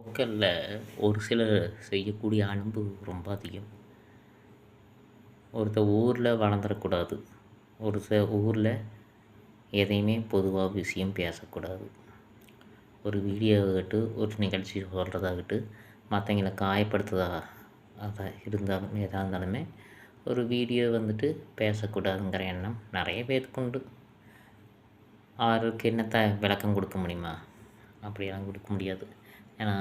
லோக்கலில் ஒரு சிலர் செய்யக்கூடிய அன்பு ரொம்ப அதிகம். ஒருத்தர் ஊரில் வளர்ந்துடக்கூடாது ஒரு சில ஊரில் எதையுமே பொதுவாக விஷயம் பேசக்கூடாது. ஒரு வீடியோவாகட்டும் ஒரு நிகழ்ச்சி சொல்கிறதாகட்டு மற்றவங்கள காயப்படுத்துதா அதான் இருந்தாலும் எதாக இருந்தாலுமே ஒரு வீடியோ வந்துட்டு பேசக்கூடாதுங்கிற எண்ணம் நிறைய பேருக்கு உண்டு. அவருக்கு என்னத்தை விளக்கம் கொடுக்க முடியுமா? அப்படியெல்லாம் கொடுக்க முடியாது. ஏன்னா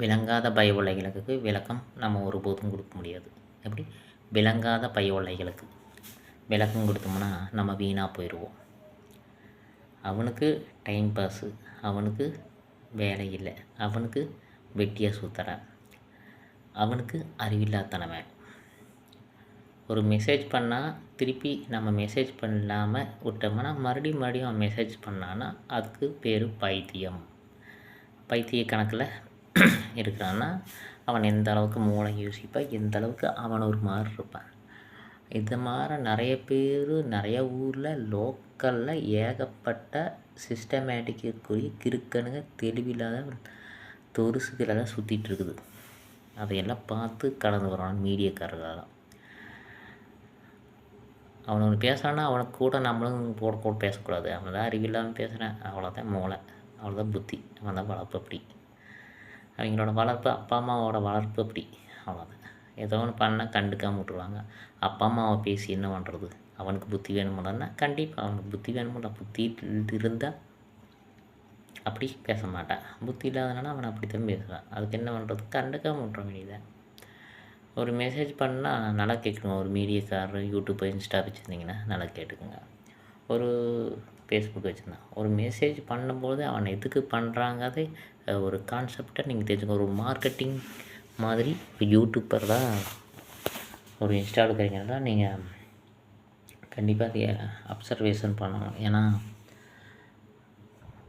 விளங்காத பய உலைகளுக்கு விளக்கம் நம்ம ஒருபோதும் கொடுக்க முடியாது. எப்படி? விளங்காத பய உலைகளுக்கு விளக்கம் கொடுத்தோம்னா நம்ம வீணாக போயிடுவோம். அவனுக்கு டைம் பாஸு அவனுக்கு வேலை இல்லை அவனுக்கு வெட்டியாக சுற்றுறான் அவனுக்கு அறிவில்லாத்தனவன் ஒரு மெசேஜ் பண்ணால் திருப்பி நம்ம மெசேஜ் பண்ணாமல் விட்டோம்னா மறுபடியும் மறுபடியும் அவன் மெசேஜ் பண்ணான்னா அதுக்கு பேர் பைத்தியம். பைத்திய கணக்கில் இருக்கிறான்னா அவன் எந்த அளவுக்கு மூளை யோசிப்பான் எந்த அளவுக்கு அவன் ஒரு மாதிரி இருப்பான். இது மாதிரி நிறைய பேர் நிறைய ஊரில் லோக்கலில் ஏகப்பட்ட சிஸ்டமேட்டிக்குரிய கிறுக்கனுங்க தெளிவில்லாத தொருசுகளாக சுற்றிட்டு இருக்குது. அதையெல்லாம் பார்த்து கடந்து வரான் மீடியக்காரர்களெல்லாம் அவன் ஒன்று பேசுகிறான்னா அவனுக்கு கூட நம்மளும் போட கூட பேசக்கூடாது. அவன் தான் அறிவில்லாமல் பேசுகிறேன் அவ்வளோதான் மூளை. அவ்வளோதான் புத்தி அவன் தான் வளர்ப்பு அப்படி. அவங்களோட வளர்ப்பு அப்பா அம்மாவோட வளர்ப்பு அப்படி. அவ்வளோதான் ஏதோ ஒன்று பண்ணால் கண்டுக்காம விட்ருவாங்க அப்பா அம்மாவை பேசி என்ன பண்ணுறது அவனுக்கு புத்தி வேணுமில்லன்னா கண்டிப்பாக அவனுக்கு புத்தி வேணுமில்ல புத்தி இருந்தால் அப்படி பேச மாட்டான் புத்தி இல்லாதனால அவன் அப்படி தான் பேசுவான் அதுக்கு என்ன பண்ணுறது கண்டுக்காம விட்ற வேண்டியதான் ஒரு மெசேஜ் பண்ணால் நல்லா கேட்குங்க ஒரு மீடியாக்காரர் யூடியூப் இன்ஸ்டா வச்சுருந்தீங்கன்னா நல்லா கேட்டுக்குங்க. ஒரு ஃபேஸ்புக் வச்சுருந்தான். ஒரு மெசேஜ் பண்ணும்போது அவன் எதுக்கு பண்ணுறாங்கிறதே ஒரு கான்செப்டை நீங்கள் தெரிஞ்சுங்க ஒரு மார்க்கெட்டிங் மாதிரி ஒரு யூடியூப்பர் தான் ஒரு இன்ஸ்டா தான். நீங்கள் கண்டிப்பாக அதை அப்சர்வேஷன் பண்ணணும். ஏன்னா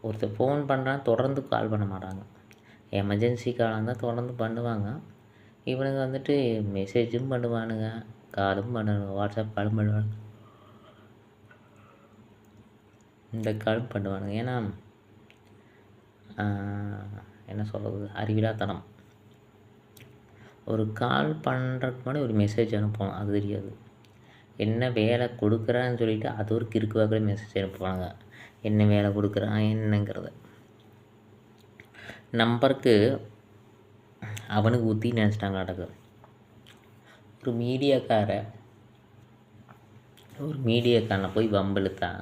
ஒருத்தர் ஃபோன் பண்ணுறான் தொடர்ந்து கால் பண்ண மாட்டாங்க. எமர்ஜென்சி காலாக இருந்தால் தொடர்ந்து பண்ணுவாங்க. இவனுங்க வந்துட்டு மெசேஜும் பண்ணுவானுங்க காலும் பண்ணுவாங்க வாட்ஸ்அப் காலும் பண்ணுவானுங்க. இந்த கால் பண்ணுவானுங்க. ஏன்னா என்ன சொல்கிறது அறிவிலாத்தனம் ஒரு கால் பண்ணுறதுக்கு முன்னாடி ஒரு மெசேஜ் அனுப்பணும் அது தெரியாது. என்ன வேலை கொடுக்குறான்னு சொல்லிவிட்டு அது ஒரு கிறுக்கு வாக்கில் மெசேஜ் அனுப்புவாங்க. என்ன வேலை கொடுக்குறான் என்னங்கிறத. நம்பருக்கு அவனுக்கு ஊற்றி நினச்சிட்டாங்க அடக்கு ஒரு மீடியாக்கார ஒரு மீடியாக்காரனை போய் வம்பிழுத்தான்.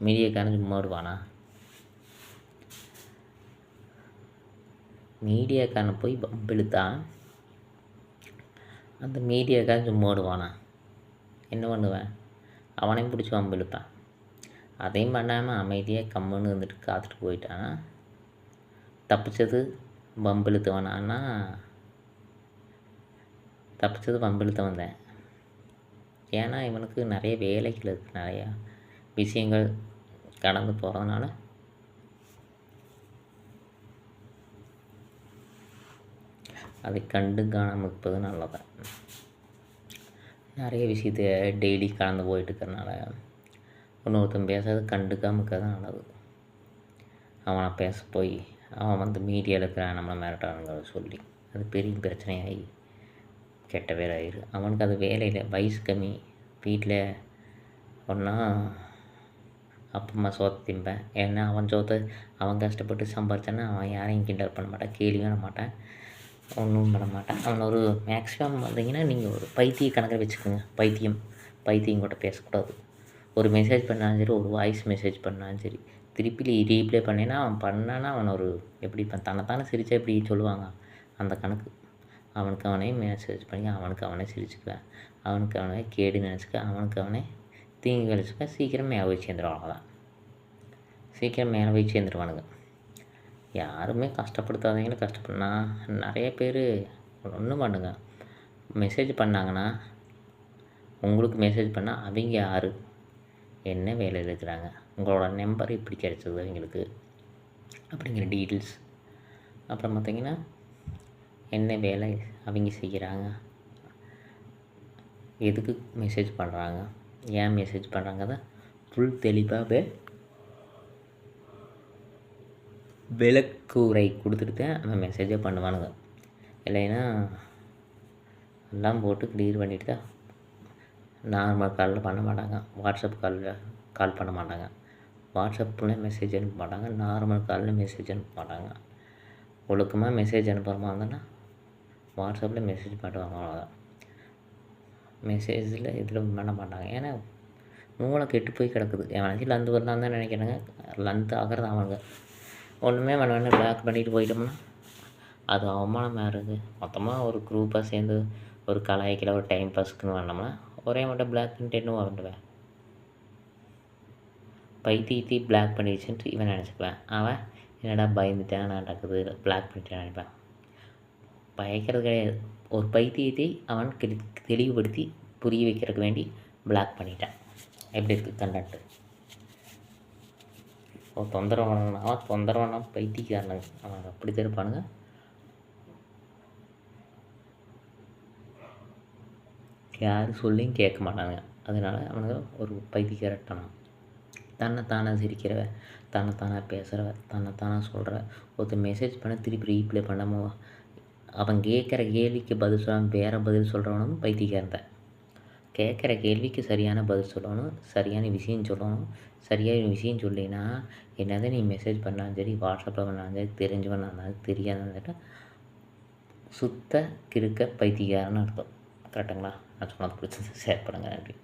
மீடியாக்காரன் சும்மா வருவானா மீடியாக்காரன் போய் வம்பிழுத்தான் அந்த மீடியாக்காரன் சும்மா விடுவானா? என்ன பண்ணுவேன்? அவனையும் பிடிச்சி வம்பிழுப்பேன் அதையும் பண்ணாமல் அமைதியாக கம்முன்னு இருந்துட்டு காத்துட்டு போயிட்டானா தப்பிச்சது வம்பிழுத்தவனான்னா தப்பிச்சது வம்பிழுத்த வந்தேன் ஏன்னா இவனுக்கு நிறைய வேலைகள் இருக்குது நிறையா. விஷயங்கள் கடந்து போகிறதுனால அதை கண்டு காணாமல் இருப்பது நல்லதான் நிறைய விஷயத்த டெய்லி கலந்து போயிட்டு இருக்கிறனால இன்னொருத்தன் பேசுறது கண்டுக்காமல் இருக்கிறது நல்லது. அவனை பேச போய் அவன் வந்து மீடியாவில் இருக்கிறான் நம்மளை மிரட்டானுங்க சொல்லி அது பெரிய பிரச்சனையாகி கெட்ட பேர் ஆயிரு. அவனுக்கு அது வேலையில் வயசு கம்மி. வீட்டில் ஒன்றா அப்பா அம்மா சோத்தை திம்பேன். ஏன்னா அவன் சோத்தை அவன் கஷ்டப்பட்டு சம்பாரிச்சானா அவன் யாரையும் கிண்டல் பண்ண மாட்டான் கேள்வி பண்ண மாட்டான் ஒன்றும் பண்ண மாட்டான். அவன் ஒரு மேக்ஸிமம் வந்தீங்கன்னா நீங்கள் ஒரு பைத்திய கணக்கில் வச்சுக்கோங்க. பைத்தியம் பைத்தியம் கூட பேசக்கூடாது. ஒரு மெசேஜ் பண்ணாலும் சரி ஒரு வாய்ஸ் மெசேஜ் பண்ணாலும் சரி திருப்பி ரீப்ளே பண்ணேன்னா அவன் பண்ணான்னா அவன் ஒரு எப்படி இப்போ தன்னைத்தானே சிரிச்சா எப்படி சொல்லுவாங்க அந்த கணக்கு. அவனுக்கு அவனே மெசேஜ் பண்ணி அவனுக்கு அவனே சிரிச்சுக்குவேன். அவனுக்கு அவனே கேடு நினச்சிக்க அவனுக்கு அவனே தீங்கு சீக்கிரம் மேலே போய் சேர்ந்துருவாங்க தான் சீக்கிரம் மேலே போய் சேர்ந்துருவானுங்க. யாருமே கஷ்டப்படுத்தாதீங்கன்னு கஷ்டப்படனா நிறைய பேர் ஒன்றும் பண்ணுங்க. மெசேஜ் பண்ணாங்கன்னா உங்களுக்கு மெசேஜ் பண்ணால் அவங்க யார்? என்ன வேலையில் இருக்கிறாங்க? உங்களோட நம்பர் இப்படி கிடச்சது அவங்களுக்கு அப்படிங்கிற டீட்டெயில்ஸ் அப்புறம் பார்த்தீங்கன்னா என்ன வேலை அவங்க செய்கிறாங்க? எதுக்கு மெசேஜ் பண்ணுறாங்க ஏன் மெசேஜ் பண்ணுறாங்க தான் ஃபுல் தெளிவாகவே விளக்குரை கொடுத்துட்டு தான் அவன் மெசேஜே பண்ணுவானுங்க. இல்லைன்னா எல்லாம் போட்டு க்ளியர் பண்ணிட்டு தான் நார்மல் காலில் பண்ண மாட்டாங்க. வாட்ஸ்அப் காலில் கால் பண்ண மாட்டாங்க. வாட்ஸ்அப்பில் மெசேஜ் அனுப்ப மாட்டாங்க. நார்மல் காலில் மெசேஜ் அனுப்ப மாட்டாங்க. ஒழுக்கமாக மெசேஜ் அனுப்புகிறமா இருந்தோன்னா வாட்ஸ்அப்பில் மெசேஜ் பண்ணுவாங்க அவ்வளோதான் மெசேஜில் இதில் பண்ண மாட்டாங்க ஏன்னா மூளை கெட்டு போய் கிடக்குது. என் மனசில் லந்து வரலாம் தான் நினைக்கிறாங்க. லந்து ஆகிறது அவனுங்க. ஒன்றுமே வேணும் வேணும் பிளாக் பண்ணிட்டு போயிட்டோம்னா அது அவமானம் இருக்குது மொத்தமாக ஒரு குரூப்பாக சேர்ந்து ஒரு கலாய்க்கிற ஒரு டைம் பாஸ்க்குன்னு வரணும்னா ஒரே மட்டும் பிளாக் பண்ணிட்டு என்ன பண்ணுவேன் பைத்தியத்தி பிளாக் பண்ணிடுச்சுன்ட்டு இவன் நினச்சிக்குவேன். அவன் என்னடா பயந்துட்டேன் நடக்குது? பிளாக் பண்ணிட்டேன் நினைப்பேன். பயக்கிறது கிடையாது. ஒரு பைத்தியத்தை அவன் கெளி தெளிவுபடுத்தி புரிய வைக்கிறதுக்கு வேண்டி பிளாக் பண்ணிட்டான். எப்படி இருக்குது கண்டன்ட்டு ஓ தொந்தரவு பண்ணணும் அவன் தொந்தரவானா பைத்தியக்காரனுங்க அவன் அப்படி தான் இருப்பானுங்க. யார் சொல்லியும் கேட்க மாட்டானுங்க. அதனால் அவனுக்கு ஒரு பைத்தியக்காரட்டணும் தன்னை தானே சிரிக்கிறவ தன்னை தானே பேசுகிறவ தன்னை தானே சொல்கிற ஒருத்தர் மெசேஜ் பண்ண திருப்பி ரீப்ளை பண்ணாமல் அவன் கேட்குற கேள்விக்கு பதில் சொல்லாமல் வேறு பதில் சொல்கிறவனும் பைத்தியக்காரன் தான். கேட்குற கேள்விக்கு சரியான பதில் சொல்லணும் சரியான விஷயம் சொல்லணும். சரியான விஷயம் சொல்லினா என்னதான் நீ மெசேஜ் பண்ணாலும் சரி வாட்ஸ்அப்பில் பண்ணாலும் சரி தெரிஞ்சவன் இருந்தாலும் தெரியாதுன்னு சுத்த கிறுக்க பைத்தியக்காரன்னு அர்த்தம். கரெக்டுங்களா நான் சொன்னது பிடிச்சது ஷேர் பண்ணுங்கள் நன்றி.